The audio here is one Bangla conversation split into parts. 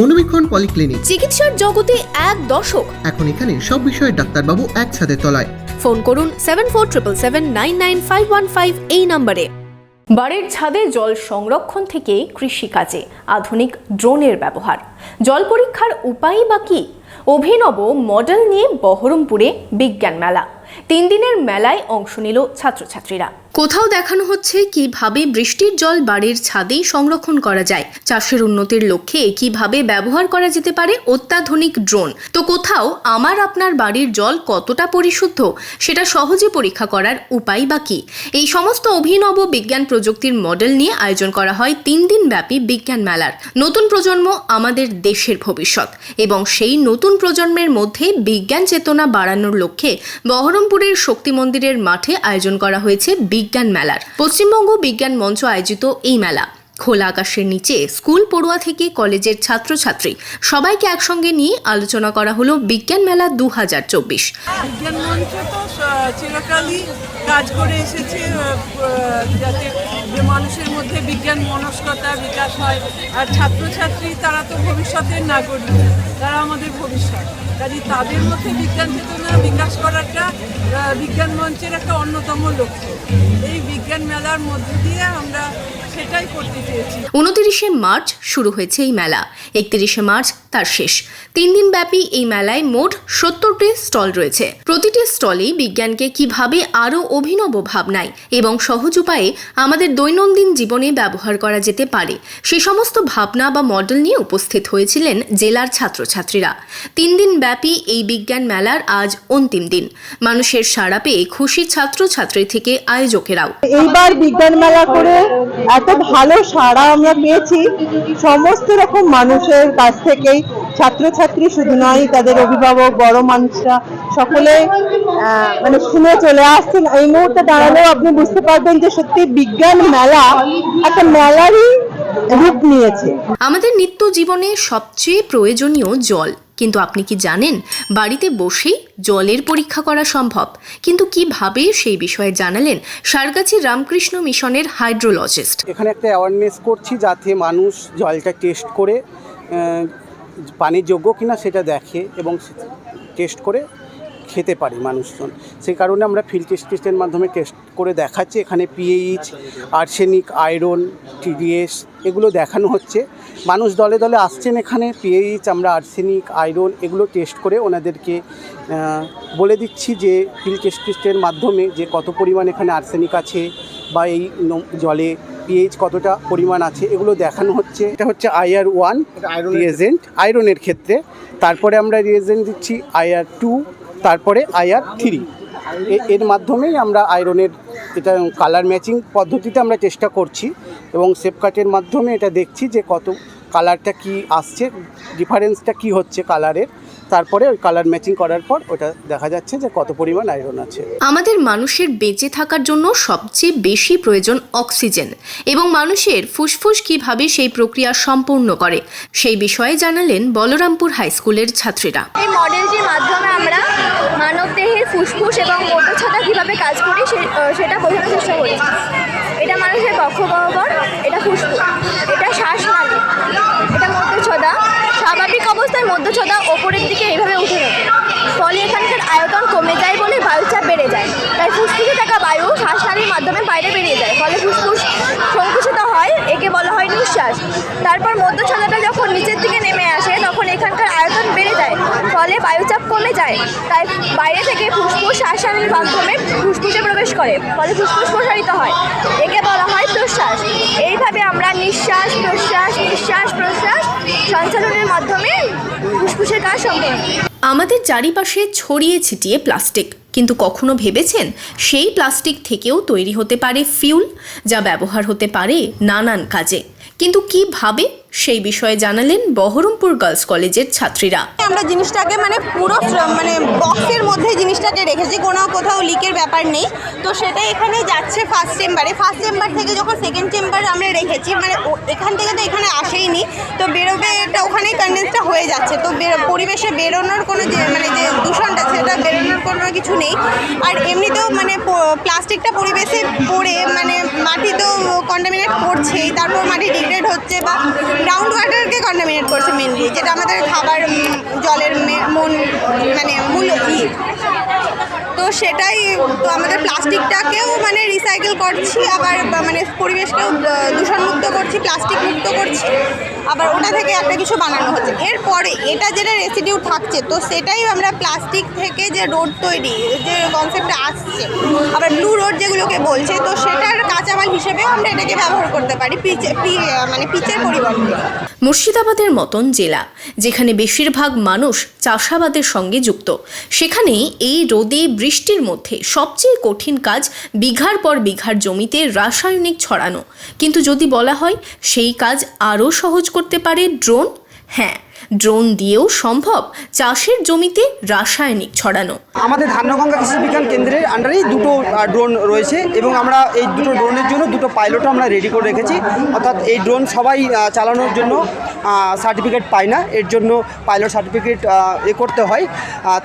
মনোবীক্ষণ পলিক্লিনিক। চিকিৎসার জগতে এক দশক এখন এখানে সব বিষয়ে ডাক্তারবাবু একসাথে তলায়। ফোন করুন seven four triple seven nine nine five one five এই নম্বরে। বাড়ির ছাদে জল সংরক্ষণ থেকে কৃষিকাজে আধুনিক ড্রোনের ব্যবহার। জল পরীক্ষার উপায় বা কি? অভিনব মডেল নিয়ে বহরমপুরে বিজ্ঞান মেলা তিন দিনের মেলায় অংশ নিল ছাত্রছাত্রীরা। কোথাও দেখানো হচ্ছে কীভাবে বৃষ্টির জল বাড়ির ছাদেই সংরক্ষণ করা যায়। চাষের উন্নতির লক্ষ্যে কীভাবে ব্যবহার করা যেতে পারে অত্যাধুনিক ড্রোন। তো কোথাও আমার আপনার বাড়ির জল কতটা পরিশুদ্ধ, সেটা সহজে পরীক্ষা করার উপায় বা কি? এই সমস্ত অভিনব বিজ্ঞান প্রযুক্তির মডেল নিয়ে আয়োজন করা হয় তিন দিন ব্যাপী বিজ্ঞান মেলার। নতুন প্রজন্ম আমাদের দেশের ভবিষ্যৎ এবং সেই নতুন প্রজন্মের মধ্যে বিজ্ঞান চেতনা বাড়ানোর লক্ষ্যে বহরমপুরের শক্তি মন্দিরের মাঠে আয়োজন করা হয়েছে বিজ্ঞান মেলার। পশ্চিমবঙ্গ বিজ্ঞান মঞ্চ আয়োজিত এই মেলা। খোলা আকাশের নিচে স্কুল পড়ুয়া থেকে কলেজের ছাত্রছাত্রী সবাইকে একসঙ্গে নিয়ে আলোচনা করা হলো বিজ্ঞান মেলা দু হাজার চব্বিশ কাজ করে এসেছে যাতে মানুষের মধ্যে বিজ্ঞান মনস্কতা বিকাশ হয়, আর ছাত্রছাত্রী তারা তো ভবিষ্যতের নাগরিক। তারা আমাদের ভবিষ্যৎ। কাজে তাদের মধ্যে বিজ্ঞান চেতনা বিকাশ করাটা বিজ্ঞান মঞ্চের একটা অন্যতম লক্ষ্য। এই বিজ্ঞান মেলার মধ্য দিয়ে আমরা উনতিরিশে মার্চ শুরু হয়েছে এই মেলা। একত্রিশে মার্চ তার শেষ। তিন দিন ব্যাপী এই মেলায় মোট সত্তরটি স্টল রয়েছে। প্রতিটি স্টলেই বিজ্ঞানকে কীভাবে আরও অভিনব ভাবনায় এবং সহজ উপায়ে আমাদের দৈনন্দিন জীবনে ব্যবহার করা যেতে পারে, সে সমস্ত ভাবনা বা মডেল নিয়ে উপস্থিত হয়েছিলেন জেলার ছাত্রছাত্রীরা। তিন দিন ব্যাপী এই বিজ্ঞান মেলার আজ অন্তিম দিন। মানুষের সাড়া পেয়ে খুশি ছাত্রছাত্রী থেকে আয়োজকেরাও। এইবার বিজ্ঞান মেলা করে এত ভালো সাড়া আমরা পেয়েছি। সমস্ত রকম মানুষের কাছ থেকেই। ছাত্রছাত্রী শুধু নয়, তাদের অভিভাবক, বড় মানুষরা সকলে মানে শুনে চলে আসছেন। এই মুহূর্তে দাঁড়ালেও আপনি বুঝতে পারবেন যে সত্যি বিজ্ঞান মেলা একটা মেলারই রূপ নিয়েছে। আমাদের নিত্য জীবনে সবচেয়ে প্রয়োজনীয় জল। কিন্তু আপনি কি জানেন বাড়িতে বসেই জলের পরীক্ষা করা সম্ভব? কিন্তু কীভাবে সেই বিষয়ে জানালেন সারগাছি রামকৃষ্ণ মিশনের হাইড্রোলজিস্ট? এখানে একটা অ্যাওয়ারনেস করছি যাতে মানুষ জলটা টেস্ট করে পানির যোগ্য কিনা সেটা দেখে এবং টেস্ট করে খেতে পারে মানুষজন। সেই কারণে আমরা ফিল্ড টেস্ট টেস্টের মাধ্যমে টেস্ট করে দেখাচ্ছি। এখানে পিএইচ আর্সেনিক আয়রন টিডিএস এগুলো দেখানো হচ্ছে। মানুষ দলে দলে আসছেন এখানে। পিএইচ আমরা আর্সেনিক আয়রন এগুলো টেস্ট করে ওনাদেরকে বলে দিচ্ছি যে ফিল্ড টেস্ট টেস্টের মাধ্যমে যে কত পরিমাণ এখানে আর্সেনিক আছে বা এই জলে পিএইচ কতটা পরিমাণ আছে এগুলো দেখানো হচ্ছে। এটা হচ্ছে আইআর ওয়ান রিয়েজেন্ট আয়রনের ক্ষেত্রে। তারপরে আমরা রিয়েজেন্ট দিচ্ছি আইআর টু তারপরে আইআর থ্রি। এর মাধ্যমেই আমরা আয়রনের এটা কালার ম্যাচিং পদ্ধতিতে আমরা চেষ্টা করছি এবং সেপকাটের মাধ্যমে এটা দেখছি যে কত কালারটা কি আসছে ডিফারেন্সটা কি হচ্ছে কালারের তারপরে ওই কালার ম্যাচিং করার পর ওটা দেখা যাচ্ছে যে কত পরিমাণ আয়রন আছে। আমাদের মানুষের বেঁচে থাকার জন্য সবচেয়ে বেশি প্রয়োজন অক্সিজেন এবং মানুষের ফুসফুস কীভাবে সেই প্রক্রিয়া সম্পূর্ণ করে সেই বিষয়ে জানালেন বলরামপুর হাই স্কুলের ছাত্রীরা। এই মডেলটির মাধ্যমে আমরা মানব দেহের ফুসফুস এবং মধ্যচ্ছদা কীভাবে কাজ করি সেটা বোঝানোর চেষ্টা করেছি। এটা মানুষের গহ্বর এটা ফুসফুস এটা শ্বাসনালী। মধ্যচ্ছদা ওপরের দিকে এইভাবে উঠে থাকে ফলে এখানকার আয়তন কমে যায় বলে বায়ুচাপ বেড়ে যায়। তাই ফুসফুসে থাকা বায়ু শ্বাসনালীর মাধ্যমে বাইরে বেরিয়ে যায়। ফলে ফুসফুস সংকুচিত হয়, একে বলা হয় নিঃশ্বাস। তারপর মধ্যচ্ছদাটা যখন নিচের দিকে নেমে আসে, তখন এখানকার আয়তন বেড়ে যায়। ফলে বায়ুচাপ কমে যায়। তাই বাইরে থেকে ফুসফুস শ্বাসনালীর মাধ্যমে ফুসফুসে প্রবেশ করে। ফলে ফুসফুস প্রসারিত হয়। একে বলা হয় প্রশ্বাস। এইভাবে আমরা নিঃশ্বাস, প্রশ্বাস নিঃশ্বাস, প্রশ্বাস সঞ্চালনের মাধ্যমে ফুসফুসের কাজ সম্পন্ন করি। আমাদের চারিপাশে ছড়িয়ে ছিটিয়ে প্লাস্টিক। কিন্তু কখনো ভেবেছেন সেই প্লাস্টিক থেকেও তৈরি হতে পারে ফিউল যা ব্যবহার হতে পারে নানান কাজে। কিন্তু কীভাবে সেই বিষয়ে জানালেন বহরমপুর গার্লস কলেজের ছাত্রীরা। আমরা জিনিসটাকে মানে পুরো মানে বক্সের মধ্যে জিনিসটাকে রেখেছি কোনো কোথাও লিকের ব্যাপার নেই। তো সেটা এখানে যাচ্ছে ফার্স্ট চেম্বারে ফার্স্ট চেম্বার থেকে যখন সেকেন্ড চেম্বার আমরা রেখেছি মানে এখান থেকে তো এখানে আসেইনি তো বেরোবে এটা ওখানেই ডিপেন্ডেন্সটা হয়ে যাচ্ছে। তো পরিবেশে বেরোনোর কোনো যে মানে যে দূষণটা, সেটা বেরোনোর কোনো কিছু নেই। আর এমনিতেও মানে প্লাস্টিকটা পরিবেশে পড়ে মানে মাটি তো কন্টামিনেট করছেই তারপর মাটি ডিগ্রেড হচ্ছে বা গ্রাউন্ড ওয়াটারকে কন্টামিনেট করছে মেনলি যেটা আমাদের খাবার জলের মন মানে মূল ই তো সেটাই, তো আমাদের প্লাস্টিকটাকেও মানে রিসাইকেল করছি, আবার মানে পরিবেশকেও দূষণমুক্ত করছি প্লাস্টিক মুক্ত করছি। আবার ওটা থেকে একটা কিছু বানানো হচ্ছে। এরপরে এটা যেটা রেসিডিউ থাকছে, তো সেটাই আমরা প্লাস্টিক থেকে যে রোড তৈরি, যে কনসেপ্টটা আসছে, আবার ব্লু রোড যেগুলোকে বলছে, তো সেটার কাঁচামাল হিসেবেও আমরা এটাকে ব্যবহার করতে পারি, পিচে মানে পিচের পরিবর্তে। মুর্শিদাবাদের মতন জেলা, যেখানে বেশিরভাগ মানুষ চাষাবাদের সঙ্গে যুক্ত। সেখানে এই রোদে বৃষ্টির মধ্যে সবচেয়ে কঠিন কাজ বিঘার পর বিঘার জমিতে রাসায়নিক ছড়ানো। কিন্তু যদি বলা হয়, সেই কাজ আরও সহজ করতে পারে ড্রোন? হ্যাঁ ড্রোন দিয়েও সম্ভব চাষের জমিতে রাসায়নিক ছড়ানো। আমাদের ধান্যগঙ্গা কৃষি বিজ্ঞান কেন্দ্রের আন্ডারেই দুটো ড্রোন রয়েছে এবং আমরা এই দুটো ড্রোনের জন্য দুটো পাইলটও আমরা রেডি করে রেখেছি। অর্থাৎ এই ড্রোন সবাই চালানোর জন্য সার্টিফিকেট পায় না। এর জন্য পাইলট সার্টিফিকেট এ করতে হয়।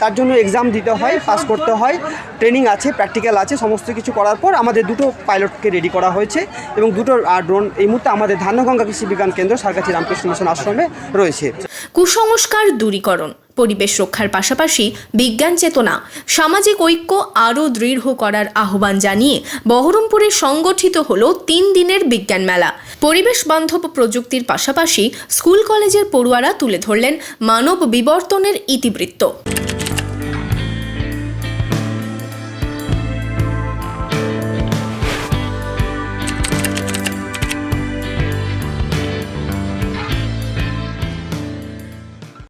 তার জন্য এক্সাম দিতে হয় পাস করতে হয়। ট্রেনিং আছে প্র্যাকটিক্যাল আছে, সমস্ত কিছু করার পর আমাদের দুটো পাইলটকে রেডি করা হয়েছে এবং দুটো ড্রোন এই মুহূর্তে আমাদের ধান্যগঙ্গা কৃষি বিজ্ঞান কেন্দ্র সারকাছি রামকৃষ্ণ মিশন আশ্রমে রয়েছে। কুসংস্কার দূরীকরণ, পরিবেশ রক্ষার পাশাপাশি বিজ্ঞান চেতনা, সামাজিক ঐক্য আরও দৃঢ় করার আহ্বান জানিয়ে বহরমপুরে সংগঠিত হল তিন দিনের বিজ্ঞান মেলা। পরিবেশ বান্ধব প্রযুক্তির পাশাপাশি স্কুল কলেজের পড়ুয়ারা তুলে ধরলেন মানব বিবর্তনের ইতিবৃত্ত।